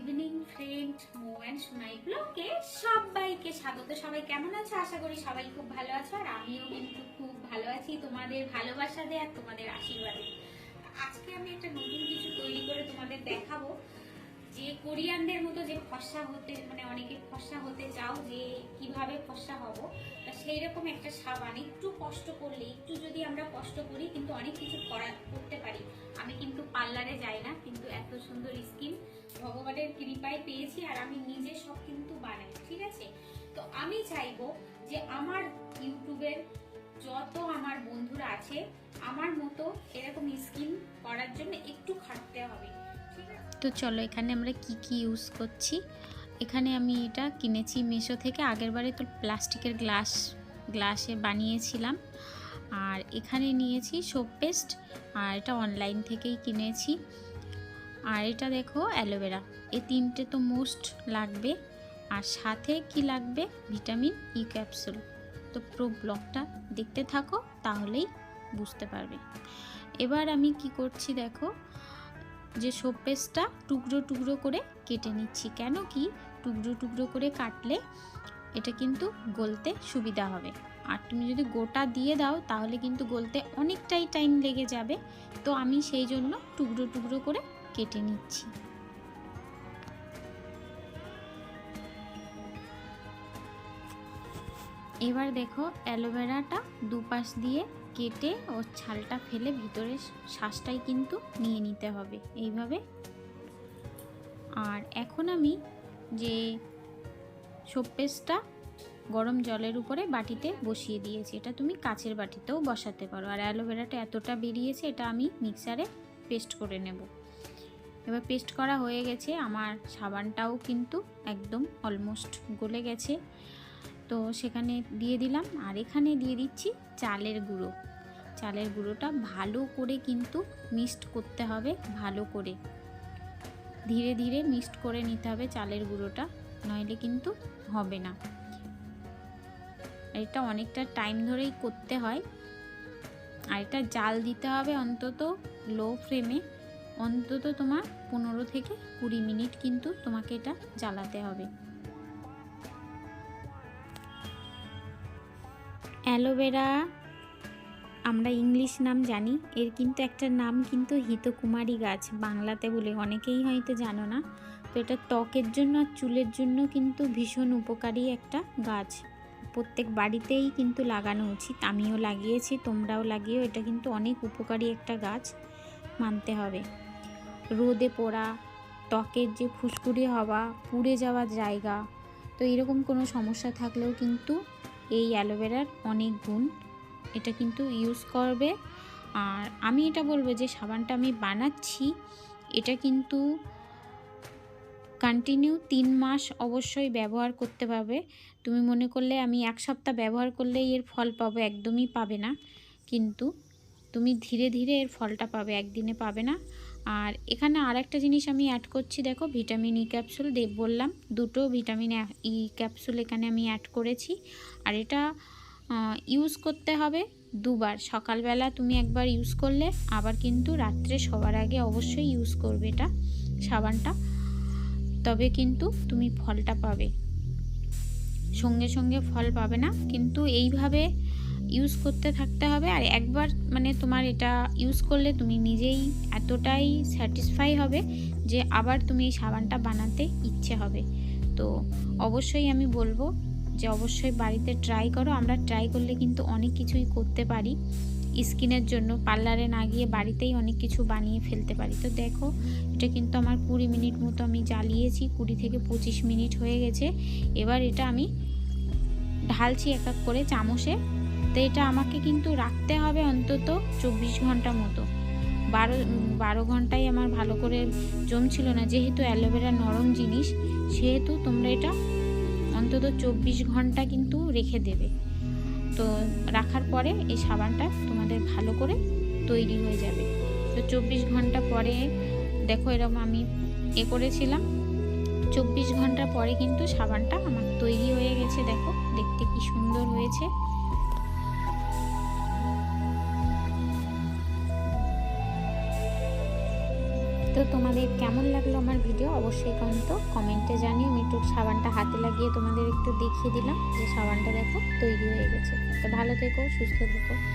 Evening friend মো and Sonai ব্লগে সবাইকে স্বাগত। সবাই কেমন আছো? আশা করি সবাই খুব ভালো আছো আর আমিও কিন্তু খুব ভালো আছি তোমাদের ভালোবাসা দেয় আর তোমাদের আশীর্বাদে। আজকে আমি একটা নতুন কিছু তৈরি করে তোমাদের দেখাবো। যে কোরিয়ানদের মতো যে ফর্সা হতে মানে অনেকে ফর্সা হতে চাও যে কীভাবে ফর্সা হব সেই রকম একটা সাবান। একটু কষ্ট করলে, একটু যদি আমরা কষ্ট করি, কিন্তু অনেক কিছু করা, করতে পারি। আমি কিন্তু পার্লারে যাই না, কিন্তু এত সুন্দর স্কিন। ভগবানের কৃপায় পেয়েছি আর আমি নিজে সব কিন্তু বানাই, ঠিক আছে? তো আমি চাইব যে আমার ইউটিউবের যত আমার বন্ধুরা আছে, আমার মতো এরকম স্কিন করার জন্য একটু খাটতে হবে তো চলো, এখানে আমরা কি কি ইউজ করছি? এখানে আমি এটা কিনেছি মিশো থেকে। আগেরবারে তো প্লাস্টিকের গ্লাস গ্লাসে বানিয়েছিলাম। আর এখানে নিয়েছি সোপ পেস্ট আর এটা অনলাইন থেকেই কিনেছি। আর এটা দেখো অ্যালোভেরা। এই তিনটে তো মোস্ট লাগবে। আর সাথে কি লাগবে? ভিটামিন ই ক্যাপসুল তো পুরো ব্লগটা দেখতে থাকো, তাহলেই বুঝতে পারবে। এবার আমি কি করছি দেখো, যে সোপ পেস্টটা টুকরো টুকরো করে কেটে নিচ্ছি। কেন কি? টুকরো টুকরো করে কাটলে এটা কিন্তু গলতে সুবিধা হবে। আর তুমি যদি গোটা দিয়ে দাও, তাহলে কিন্তু গলতে অনেকটাই টাইম লেগে যাবে। তো আমি সেই জন্য টুকরো টুকরো করে কেটে নিচ্ছি। এবার দেখো অ্যালোভেরাটা দুপাশ দিয়ে কেটে ওর ছালটা ফেলে ভিতরে শ্বাসটাই কিন্তু নিয়ে নিতে হবে। এইভাবে। আর এখন আমি যে পেস্টটা গরম জলের উপরে বাটিতে বসিয়ে দিয়েছি। এটা তুমি কাচের বাটিতেও বসাতে পারো। আর অ্যালোভেরাটা এতটা বেরিয়েছে, এটা আমি মিক্সারে পেস্ট করে নেব। এবার পেস্ট করা হয়ে গেছে। আমার সাবানটাও কিন্তু একদম অলমোস্ট গলে গেছে। তো সেখানে দিয়ে দিলাম। আর এখানে দিয়ে দিচ্ছি চালের গুঁড়ো। চালের গুঁড়োটা ভালো করে কিন্তু মিক্সড করতে হবে, ভালো করে। ধীরে ধীরে মিক্সড করে নিতে হবে চালের গুঁড়োটা। নইলে কিন্তু হবে না। এটা অনেকটা টাইম ধরেই করতে হয়। আর এটা জাল দিতে হবে অন্তত লো ফ্লেমে অন্তত তোমার পনেরো থেকে কুড়ি মিনিট কিন্তু তোমাকে এটা জ্বালাতে হবে। অ্যালোভেরা আমরা ইংলিশ নাম জানি। এর কিন্তু একটা নাম কিন্তু হিতকুমারী গাছ। বাংলাতে বলে, অনেকেই হয়তো জানো না। তো এটা ত্বকের জন্য আর চুলের জন্য কিন্তু ভীষণ উপকারী একটা গাছ। প্রত্যেক বাড়িতেই কিন্তু লাগানো উচিত, আমিও লাগিয়েছি, তোমরাও লাগিয়েও, এটা কিন্তু অনেক উপকারী একটা গাছ মানতে হবে। রোদে পোড়া, ত্বকের যে ফুসকুড়ি হওয়া, পুড়ে যাওয়ার জায়গা, তো এরকম কোনো সমস্যা থাকলেও কিন্তু এই অ্যালোভেরার অনেক গুণ, এটা কিন্তু ইউজ করবে। আর আমি এটা বলব যে সাবানটা আমি বানাচ্ছি, এটা কিন্তু কন্টিনিউ তিন মাস অবশ্যই ব্যবহার করতে পারবে। তুমি মনে করলে আমি এক সপ্তাহ ব্যবহার করলেই এর ফল পাবো, একদমই পাবে না। কিন্তু তুমি ধীরে ধীরে এর ফলটা পাবে, একদিনে পাবে না। আর এখানে আর একটা জিনিস আমি অ্যাড করছি, দেখো ভিটামিন ই ক্যাপসুল দেব বললাম দুটো ভিটামিন ই ক্যাপসুল এখানে আমি অ্যাড করেছি। আর এটা ইউজ করতে হবে দুবার। সকালবেলা তুমি একবার ইউজ করলে, আবার কিন্তু রাত্রে সবার আগে অবশ্যই ইউজ করবে এটা, সাবানটা। তবে কিন্তু তুমি ফলটা পাবে। সঙ্গে সঙ্গে ফল পাবে না, কিন্তু এইভাবে ইউজ করতে থাকতে হবে। আর একবার মানে তোমার এটা ইউজ করলে তুমি নিজেই এতটাই স্যাটিসফাই হবে যে আবার তুমি এই সাবানটা বানাতে ইচ্ছে হবে। তো অবশ্যই আমি বলব যে অবশ্যই বাড়িতে ট্রাই করো। আমরা ট্রাই করলে কিন্তু অনেক কিছুই করতে পারি। স্কিনের জন্য পার্লারে না গিয়ে বাড়িতেই অনেক কিছু বানিয়ে ফেলতে পারি। তো দেখো, এটা কিন্তু আমার কুড়ি মিনিট মতো আমি জ্বালিয়েছি, কুড়ি থেকে পঁচিশ মিনিট হয়ে গেছে। এবার এটা আমি ঢালছি এক এক করে চামচে। তো এটা আমাকে কিন্তু রাখতে হবে অন্তত চব্বিশ ঘণ্টা মতো। বারো বারো ঘন্টায় আমার ভালো করে জমছিল না। যেহেতু অ্যালোভেরা নরম জিনিস, সেহেতু তোমরা এটা অন্তত চব্বিশ ঘণ্টা কিন্তু রেখে দেবে। তো রাখার পরে এই সাবানটা তোমাদের ভালো করে তৈরি হয়ে যাবে। তো চব্বিশ ঘণ্টা পরে দেখো এরকম আমি এ করেছিলাম। চব্বিশ ঘণ্টা পরে কিন্তু সাবানটা আমার তৈরি তো তোমাদের কেমন লাগল আমার ভিডিও অবশ্যই কিন্তু কমেন্টে জানিও, আমি একটু সাবানটা হাতে লাগিয়ে তোমাদের একটু দেখিয়ে দিলাম যে সাবানটা দেখো, তৈরি হয়ে গেছে। তো ভালো থেকো, সুস্থ থেকো।